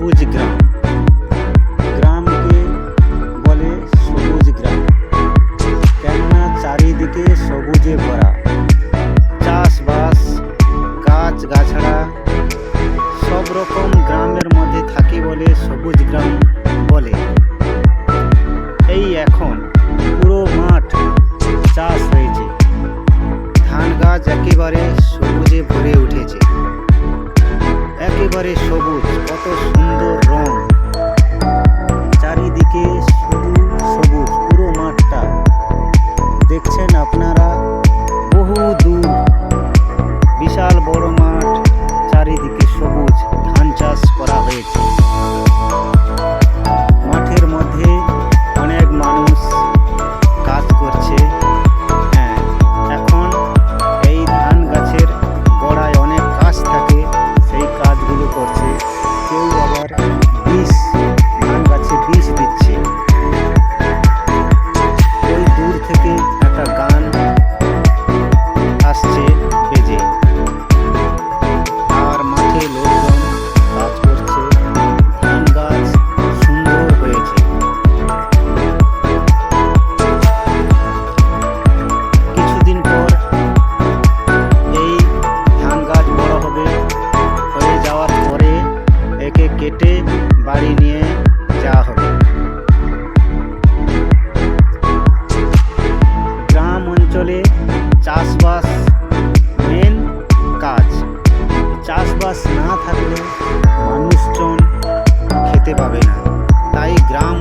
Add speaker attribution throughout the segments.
Speaker 1: সবুজ গ্রাম। গ্রামকে বলে সবুজ গ্রাম। কেননা চারিদিকে সবুজে ভরা। চাষবাস গাছগাছড়া সব রকম গ্রামের মধ্যে থাকে বলে সবুজ গ্রাম বলে। এই এখন পুরো মাঠ চাষ হয়েছে। ধান গাছ একেবারে সবুজে ভরে উঠেছে। একেবারে সবুজ কত সুন্দর। অঞ্চলে চাষবাস মেন কাজ। চাষবাস না থাকলে মানুষজন খেতে পাবে না। তাই গ্রাম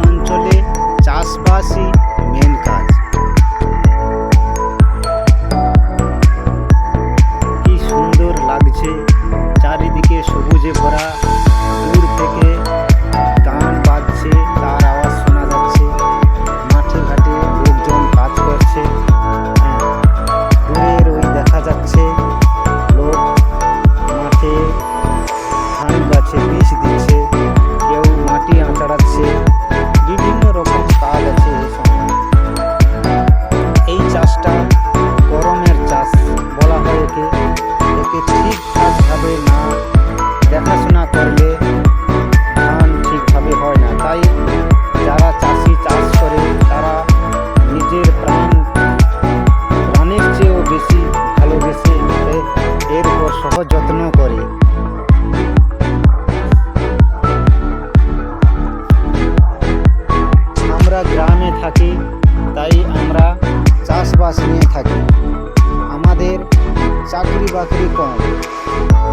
Speaker 1: বাকরি কম।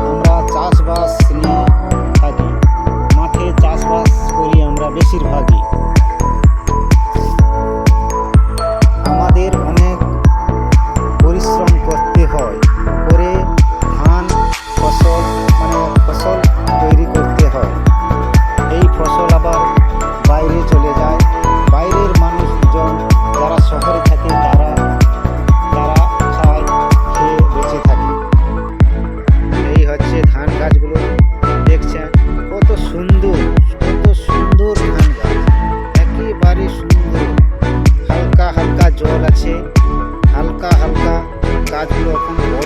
Speaker 1: আমরা চাষবাস নিয়ে থাকি। মাঠে চাষবাস করি আমরা বেশিরভাগই।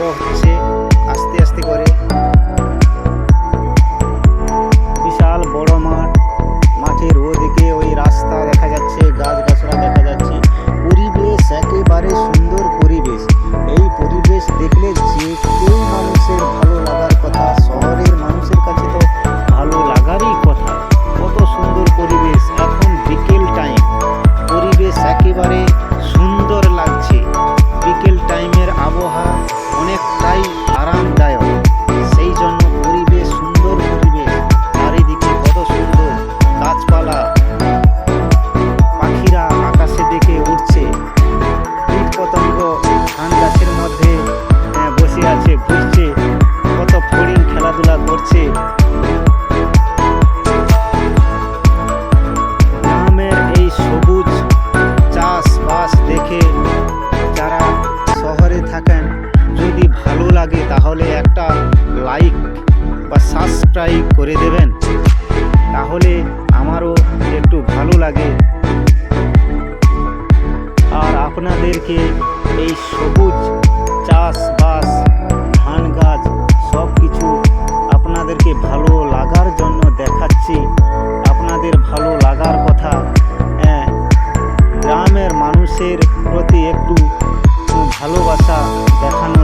Speaker 1: sim সাবস্ক্রাইব করে দেবেন, তাহলে আমারও একটু ভালো লাগে। আর আপনাদেরকে এই সবুজ চাষবাস, ধান গাছ সব কিছু আপনাদেরকে ভালো লাগার জন্য দেখাচ্ছি। আপনাদের ভালো লাগার কথা হ্যাঁ গ্রামের মানুষের প্রতি একটু ভালোবাসা দেখানো